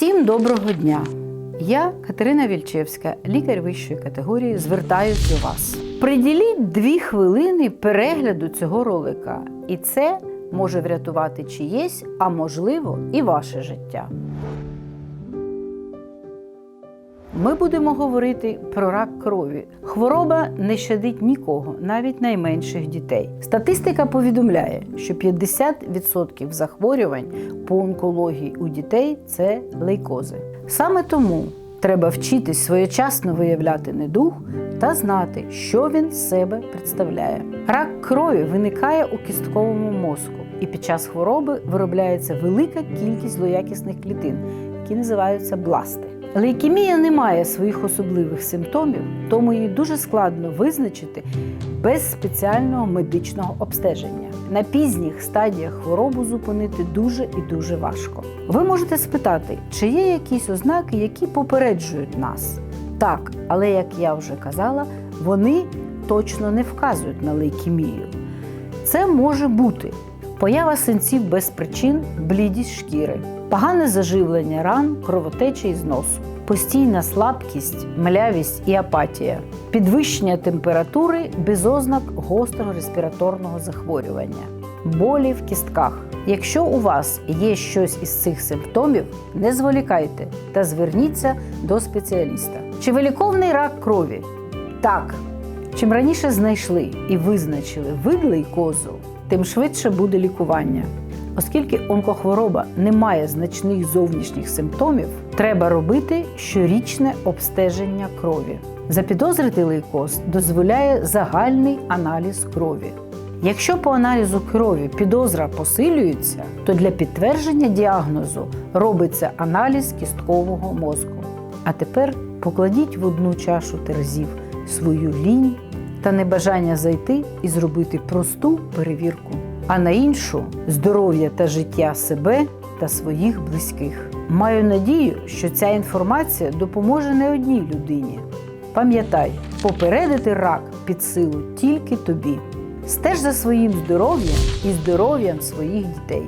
Всім доброго дня! Я Катерина Вільчевська, лікар вищої категорії. Звертаюсь до вас. Приділіть дві хвилини перегляду цього ролика, і це може врятувати чиєсь, а можливо, і ваше життя. Ми будемо говорити про рак крові. Хвороба не щадить нікого, навіть найменших дітей. Статистика повідомляє, що 50% захворювань по онкології у дітей це лейкози. Саме тому треба вчитись своєчасно виявляти недуг та знати, що він з себе представляє. Рак крові виникає у кістковому мозку, і під час хвороби виробляється велика кількість злоякісних клітин, які називаються бласти. Лейкемія не має своїх особливих симптомів, тому її дуже складно визначити без спеціального медичного обстеження. На пізніх стадіях хворобу зупинити дуже і дуже важко. Ви можете спитати, чи є якісь ознаки, які попереджують нас? Так, але як я вже казала, вони точно не вказують на лейкемію. Це може бути поява синців без причин, блідість шкіри, погане заживлення ран, кровотеча із носу, постійна слабкість, млявість і апатія, підвищення температури без ознак гострого респіраторного захворювання, болі в кістках. Якщо у вас є щось із цих симптомів, не зволікайте та зверніться до спеціаліста. Чи виліковний рак крові? Так, Чим раніше знайшли і визначили вид лейкозу, тим швидше буде лікування. Оскільки онкохвороба не має значних зовнішніх симптомів, треба робити щорічне обстеження крові. Запідозрити лейкоз дозволяє загальний аналіз крові. Якщо по аналізу крові підозра посилюється, то для підтвердження діагнозу робиться аналіз кісткового мозку. А тепер покладіть в одну чашу терезів свою лінь та небажання зайти і зробити просту перевірку, а на іншу здоров'я та життя себе та своїх близьких. Маю надію, що ця інформація допоможе не одній людині. Пам'ятай, попередити рак під силу тільки тобі. Стеж за своїм здоров'ям і здоров'ям своїх дітей.